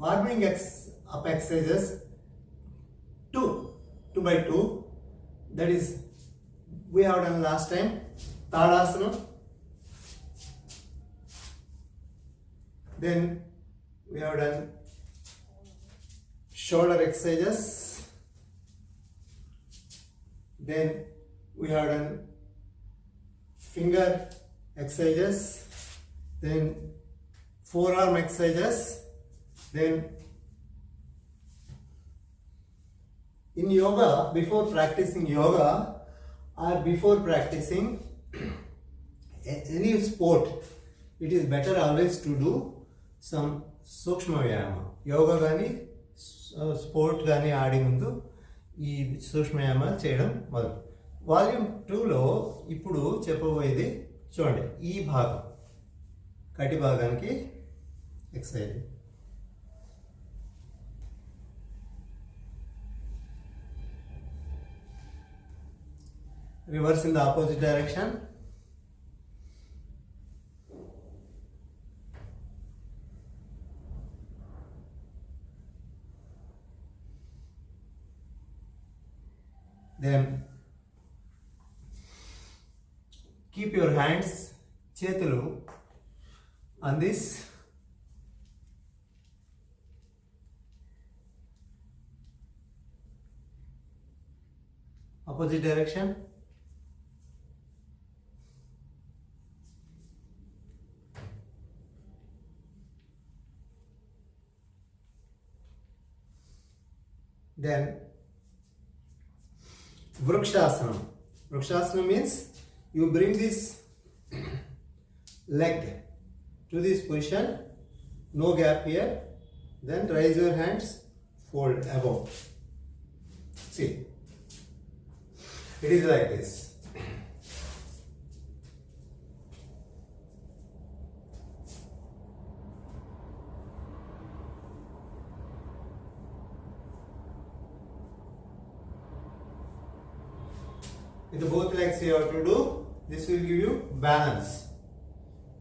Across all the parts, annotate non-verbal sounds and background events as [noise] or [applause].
warming ex- up exercises two, two by two. That is, we have done last time. Tadasana. Then we have done shoulder exercises. Then we have done finger exercises. Then forearm exercises. Then in yoga, before practicing yoga or before practicing a- any sport, it is better always to do some సూక్ష్మ వ్యాయామం యోగా కానీ sport కానీ ఆడే ముందు ఈ సూక్ష్మ వ్యాయామాలు చేయడం మొదలు వాల్యూమ్ టూలో ఇప్పుడు చెప్పబోయేది చూడండి ఈ భాగం కటి భాగానికి exercise reverse in the opposite direction then keep your hands chetulu on this opposite direction then vrukshasana. Vrukshasana means you bring this [clears throat] leg to this position no gap here then raise your hands fold above. See it is like this with both legs you have to do this will give you balance.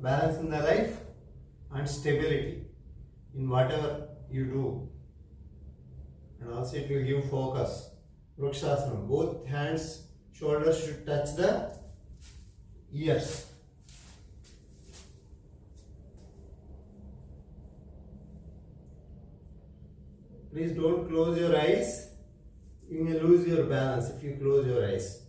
Balance in the life and stability in whatever you do. And also it will give focus. Vrukshasana both hands shoulders should touch the ears. Please don't close your eyes. You may lose your balance if you close your eyes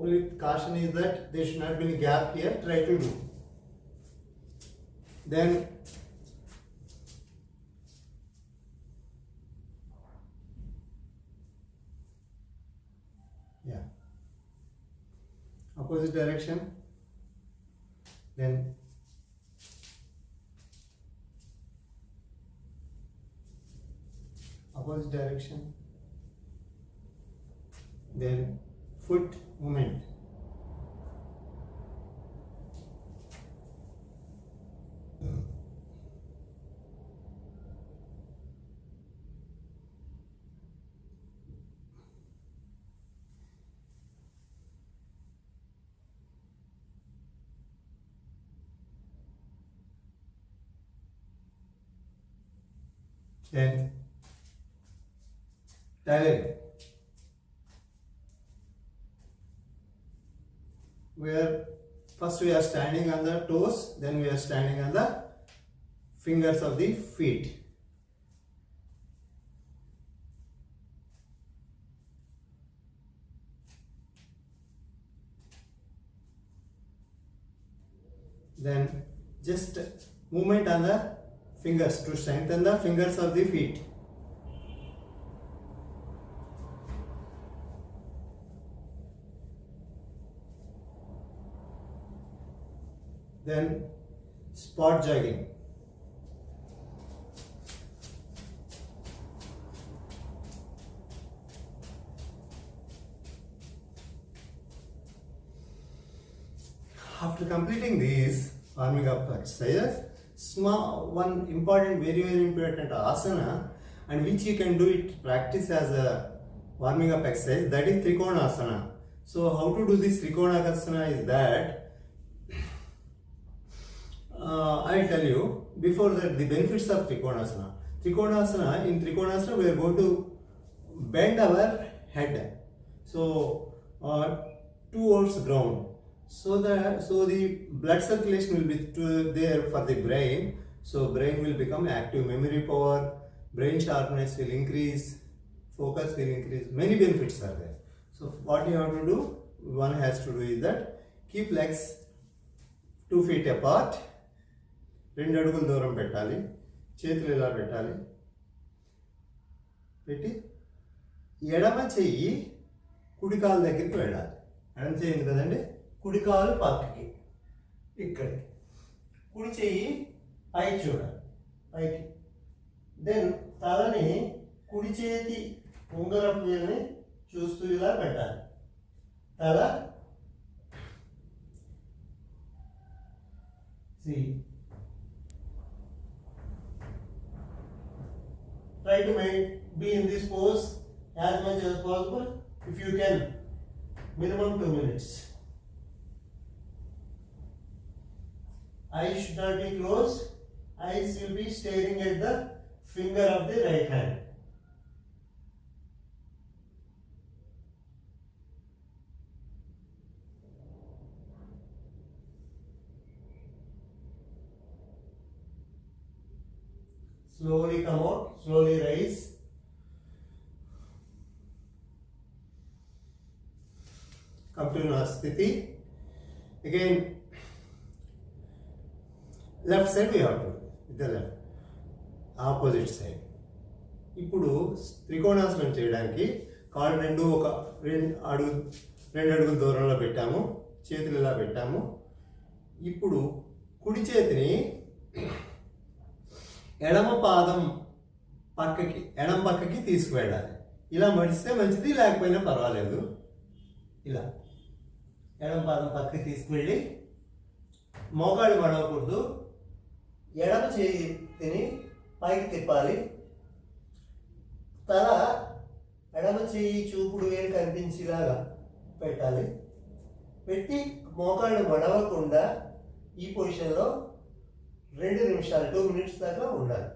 only caution is that there should not be any gap here try to do then yeah opposite direction then opposite direction then foot movement then tailoring where first we are standing on the toes then we are standing on the fingers of the feet. Then just movement on the fingers to strengthen the fingers of the feet then spot jogging. After completing these warming up exercises small one important very very important asana and which you can do it practice as a warming up exercise that is trikonasana. So how to do this trikonasana is that uh, I'll tell you before that the benefits of Trikonasana. Trikonasana, in Trikonasana we are going to bend our head. So, uh, towards ground. So the, so the blood circulation will be to, there for the brain. So brain will become active memory power, brain sharpness will increase, focus will increase, many benefits are there. So what you have to do, one has to do is that keep legs 2 feet apart రెండు అడుగుల దూరం పెట్టాలి. చేతులు ఇలా పెట్టాలి. పెట్టి ఎడమ చెయ్యి కుడికాలు దగ్గరికి వెళ్ళాలి. ఎడమ చెయ్యింది కదండి? కుడికాలు పక్కకి ఇక్కడికి. కుడి చెయ్యి పైకి చూడాలి. పైకి. దెన్ తలని కుడి చేతి ఉంగరం వేలుని చూస్తూ ఇలా పెట్టాలి. తల సి. Try to make, be in this pose as much as possible. If you can, minimum two minutes. Eyes should not be closed. Eyes will be staring at the finger of the right hand. Slowly come out, slowly rise. Come to Nasthiti. Again, left side we have to, with the left, opposite side. ఇప్పుడు త్రికోణాసనం చేయడానికి కాళ్ళు రెండు ఒక రెండు అడుగు రెండు అడుగుల దూరంలో పెట్టాము చేతులు ఇలా పెట్టాము ఇప్పుడు కుడి చేతిని ఎడమ పాదం పక్కకి ఎడమ పక్కకి తీసుకువెళ్ళాలి. ఇలా మడిస్తే మంచిది లేకపోయినా పర్వాలేదు. ఇలా ఎడమ పాదం పక్కకి తీసుకువెళ్ళి మోకాడు మడవకూడదు. ఎడమ చేతిని పైకి తిప్పాలి. తల ఎడమ చేయి చూపుడు వేలు కనిపించేలాగా పెట్టాలి. పెట్టి మోకాళ్ళు మడవకుండా ఈ పొజిషన్లో రెండు నిమిషాలు టూ మినిట్స్ దాకా ఉండాలి.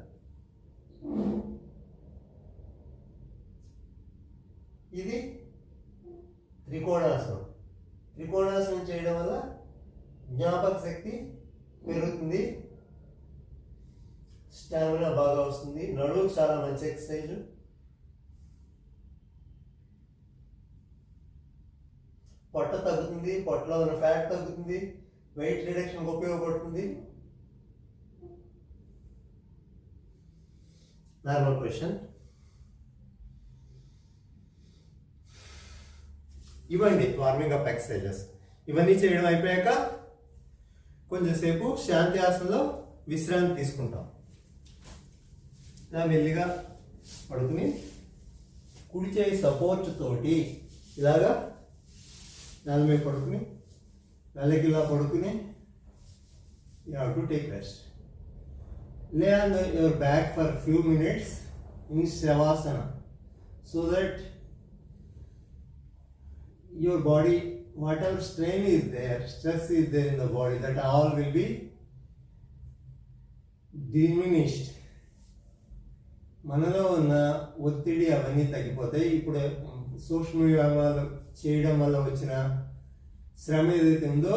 ఇది త్రికోణాసనం. త్రికోణాసనం చేయడం వల్ల జ్ఞాపక శక్తి పెరుగుతుంది. స్టామినా బాగా వస్తుంది. నడువు చాలా మంచి ఎక్సర్సైజ్ పొట్ట తగ్గుతుంది. పొట్టలో ఉన్న ఫ్యాట్ తగ్గుతుంది. వెయిట్ రిడక్షన్కి ఉపయోగపడుతుంది. నార్మల్ క్వశ్చన్ ఇవ్వండి వార్మింగ్ అప్ ఎక్సర్సైజెస్ ఇవన్నీ చేయడం అయిపోయాక కొంచెంసేపు శాంతి ఆసనలో విశ్రాంతి తీసుకుంటాం. ఇలా మెల్లిగా పడుకుని కుడి చేయి సపోర్ట్ తోటి ఇలాగా నెల మీద పడుకుని నెలకి ఇలా పడుకుని you have to take rest lay on the, your back for few minutes in shavasana so that your body whatever strain is there stress is there in the body that all will be diminished మనలో ఉన్న ఒత్తిడి అవన్నీ తగ్గిపోతాయి ఇప్పుడు సూక్ష్మ వ్యాయామాలు చేయడం వల్ల వచ్చిన శ్రమ ఏదైతే ఉందో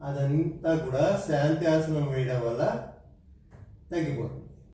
అదంతా కూడా శాంతి ఆసనం వేయడం వల్ల Thank you, God.